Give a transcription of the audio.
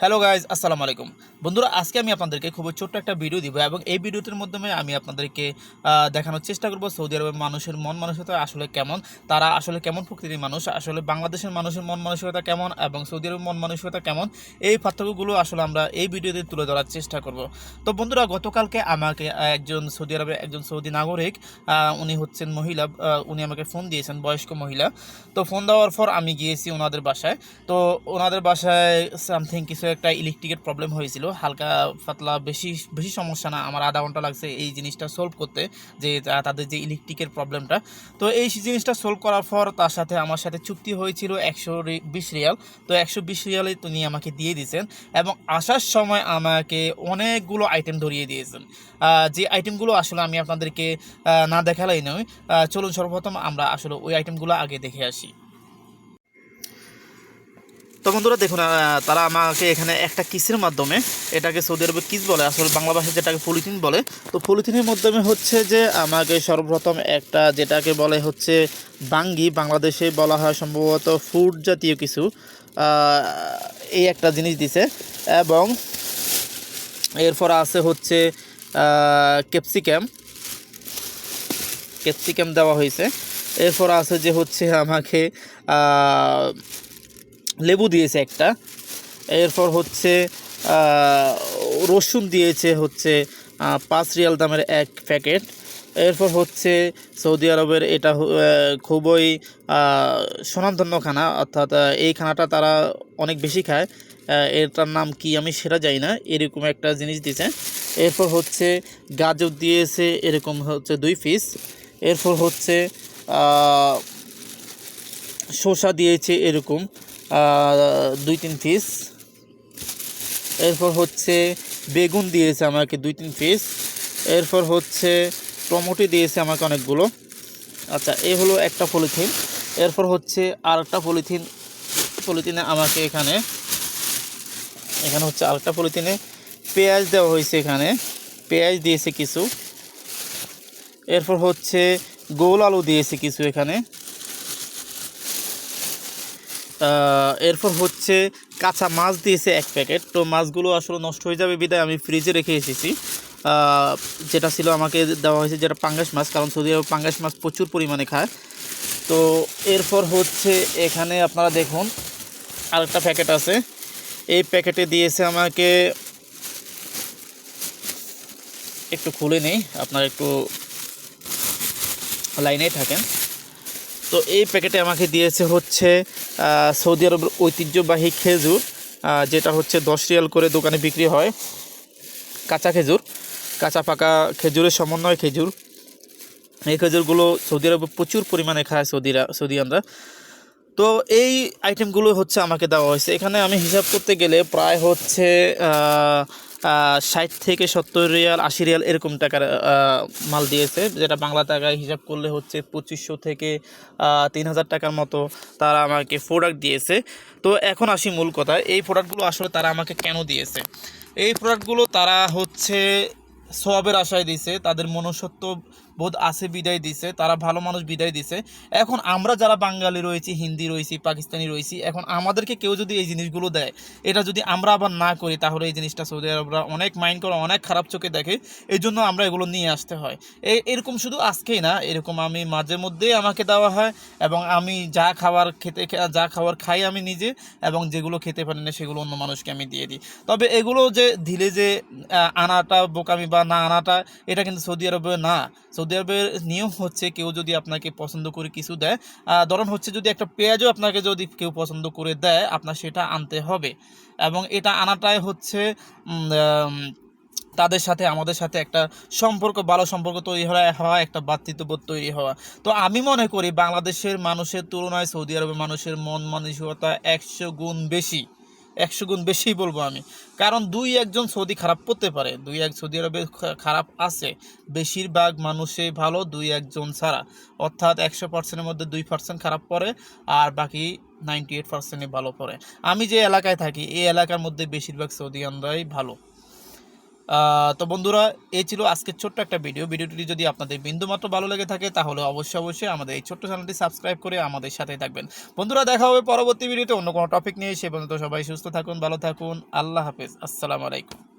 Hello guys আসসালামু আলাইকুম বন্ধুরা, আজকে আমি আপনাদেরকে খুবই ছোট্ট একটা ভিডিও দিব এবং এই ভিডিওটির মাধ্যমে আমি আপনাদেরকে দেখানোর চেষ্টা করব সৌদি আরবের মানুষের মন মানসিকতা আসলে কেমন, তারা আসলে কেমন প্রকৃতির মানুষ, আসলে বাংলাদেশের মানুষের মন মানসিকতা কেমন এবং সৌদি আরবের মন মানসিকতা কেমন, এই পার্থক্যগুলো আসলে আমরা এই ভিডিওতে তুলে ধরার চেষ্টা করব। তো বন্ধুরা, গতকালকে আমাকে একজন সৌদি আরবে একজন সৌদি নাগরিক উনি হচ্ছেন মহিলা উনি আমাকে ফোন দিয়েছেন, বয়স্ক মহিলা। তো ফোন দেওয়ার পর আমি গিয়েছি ওনাদের বাসায়। তো ওনাদের বাসায় সামথিং কিছু একটা ইলেকট্রিকের প্রবলেম হয়েছিল। হালকা পাতলা, বেশি বেশি সমস্যা না, আমার আধা ঘণ্টা লাগছে এই জিনিসটা সলভ করতে, যে তাদের যে ইলেকট্রিকের প্রবলেমটা তো এই জিনিসটা সলভ করার পর তার সাথে আমার সাথে চুক্তি হয়েছিল একশো বিশ রিয়াল। তো একশো বিশ রিয়ালে তিনি আমাকে দিয়ে দিয়েছেন এবং আসার সময় আমাকে অনেকগুলো আইটেম ধরিয়ে দিয়েছেন। যে আইটেমগুলো আসলে আমি আপনাদেরকে না দেখালেই নয় চলুন সর্বপ্রথম আমরা আসলে ওই আইটেমগুলো আগে দেখে আসি। তো বন্ধুরা দেখুন তারা আমাকে এখানে একটা কিসের মাধ্যমে এটাকে সৌদি আরবে কিস বলে, আসলে বাংলা ভাষায় যেটাকে পলিথিন বলে। তো পলিথিনের মাধ্যমে হচ্ছে যে আমাকে সর্বপ্রথম একটা যেটাকে বলে হচ্ছে বাঙ্গি, বাংলাদেশে বলা হয় সম্ভবত ফুড জাতীয় কিছু এই একটা জিনিস দিছে। এবং এরপর আছে হচ্ছে ক্যাপসিকাম। ক্যাপসিকাম দেওয়া হয়েছে। এরপর আছে যে হচ্ছে আমাকে লেবু দিয়েছে একটা। এরপর হচ্ছে রসুন দিয়েছে হচ্ছে পাঁচ রিয়াল দামের এক প্যাকেট। এরপর হচ্ছে, সৌদি আরবের এটা খুবই সুনামধন্য খানা। অর্থাৎ এই খানাটা তারা অনেক বেশি খায়। এটার নাম কি আমি সেটা জানি না। এরকম একটা জিনিস দিয়েছে। এরপর হচ্ছে, গাজর দিয়েছে, এরকম হচ্ছে দুই পিস এরপর হচ্ছে শসা দিয়েছে এরকম। দুই তিন পিস এরপর হচ্ছে বেগুন দিয়েছে আমাকে দুই তিন পিস এরপর হচ্ছে টমেটো দিয়েছে আমাকে অনেকগুলো। আচ্ছা এই হলো একটা পলিথিন। এরপর হচ্ছে আর একটা পলিথিন। পলিথিনে আমাকে এখানে এখানে হচ্ছে আরেকটা পলিথিনে পেঁয়াজ দেওয়া হয়েছে এখানে। পেঁয়াজ দিয়েছে কিছু। এরপর হচ্ছে গোল আলু দিয়েছে কিছু এখানে। এরপর হচ্ছে কাঁচা মাছ দিয়েছে এক প্যাকেট। তো মাছগুলো আসলে নষ্ট হয়ে যাবে বিদায়, আমি ফ্রিজে রেখে এসেছি। যেটা ছিল আমাকে দেওয়া হয়েছে যেটা পাঙ্গাস মাছ, কারণ সৌদি আরবে পাঙ্গাস মাছ প্রচুর পরিমাণে খায়। তো এরপর হচ্ছে এখানে আপনারা দেখুন, আরেকটা প্যাকেট আছে। এই প্যাকেটে দিয়েছে আমাকে, একটু খুলে নেই, আপনারা একটু লাইনেই থাকেন। তো এই প্যাকেটে আমাকে দিয়েছে হচ্ছে সৌদি আরবের ঐতিহ্যবাহী খেজুর যেটা হচ্ছে দশ রিয়াল করে দোকানে বিক্রি হয়। কাঁচা খেজুর, কাঁচা পাকা খেজুরের সমন্বয় খেজুর। এই খেজুরগুলো সৌদি আরবে প্রচুর পরিমাণে খায় সৌদিরা, সৌদিয়ানরা। তো এই আইটেমগুলো হচ্ছে আমাকে দেওয়া হয়েছে। এখানে আমি হিসাব করতে গেলে প্রায় হচ্ছে ষাট থেকে সত্তর রিয়াল, আশি রিয়াল এরকম টাকার মাল দিয়েছে, যেটা বাংলা টাকায় হিসাব করলে হচ্ছে পঁচিশশো থেকে তিন হাজার টাকার মতো তারা আমাকে প্রোডাক্ট দিয়েছে। তো এখন আসি মূল কথা, এই প্রোডাক্টগুলো আসলে তারা আমাকে কেন দিয়েছে? এই প্রোডাক্টগুলো তারা হচ্ছে সবের আশায় দিছে তাদের মনুষ্যত্ব বোধ আছে, বিদায় দিছে, তারা ভালো মানুষ বিদায় দিছে। এখন আমরা যারা বাঙালি রয়েছি, হিন্দি রয়েছি, পাকিস্তানি রয়েছি, এখন আমাদেরকে কেউ যদি এই জিনিসগুলো দেয়, এটা যদি আমরা আবার না করি, তাহলে এই জিনিসটা সৌদি আরবরা অনেক মাইন্ড করে, অনেক খারাপ চোখে দেখে, এই জন্য আমরা এগুলো নিয়ে আসতে হয়। এই এরকম শুধু আজকেই না, এরকম আমি মাঝে মধ্যেই আমাকে দেওয়া হয়, এবং আমি যা খাবার খেতে যা খাবার খাই আমি নিজে, এবং যেগুলো খেতে পারি না, সেগুলো অন্য মানুষকে আমি দিয়ে দিই। তবে এগুলো যে ধীরে যে আনাটা, বোকামি বা না আনাটা, এটা কিন্তু সৌদি আরবে না। সৌদি আরবের নিয়ম হচ্ছে কেউ যদি আপনাকে পছন্দ করে কিছু দেয় ধরুন হচ্ছে যদি একটা পেঁয়াজও আপনাকে যদি কেউ পছন্দ করে দেয়, আপনার সেটা আনতে হবে। এবং এটা আনাটাই হচ্ছে তাদের সাথে, আমাদের সাথে একটা সম্পর্ক, ভালো সম্পর্ক তৈরি হওয়া, একটা ভাতৃত্ববোধ তৈরি হওয়া। তো আমি মনে করি বাংলাদেশের মানুষের তুলনায় সৌদি আরবের মানুষের মন মানসিকতা একশো গুণ বেশি। একশো গুণ বেশি বলব আমি। কারণ দুই একজন সৌদি খারাপ করতে পারে। দুই এক সৌদি আরবে খারাপ আছে। বেশিরভাগ মানুষে ভালো, দুই একজন ছাড়া। অর্থাৎ একশো পার্সেন্টের মধ্যে দুই পার্সেন্ট খারাপ পড়ে আর বাকি নাইনটি এইট পার্সেন্টই ভালো পড়ে। আমি যে এলাকায় থাকি, এই এলাকার মধ্যে বেশিরভাগ সৌদি সৌদিয়ানরাই ভালো। তো বন্ধুরা, এই ছিল আজকের ছোট্ট একটা ভিডিও ভিডিওটি যদি আপনাদের বিন্দুমাত্র ভালো লেগে থাকে, তাহলে অবশ্যই অবশ্যই আমাদের এই ছোট্ট চ্যানেলটি সাবস্ক্রাইব করে আমাদের সাথে থাকবেন। বন্ধুরা, দেখা হবে পরবর্তী ভিডিওতে অন্য কোনো টপিক নিয়ে। সে পর্যন্ত সবাই সুস্থ থাকুন, ভালো থাকুন। আল্লাহ হাফেজ। আসসালামু আলাইকুম।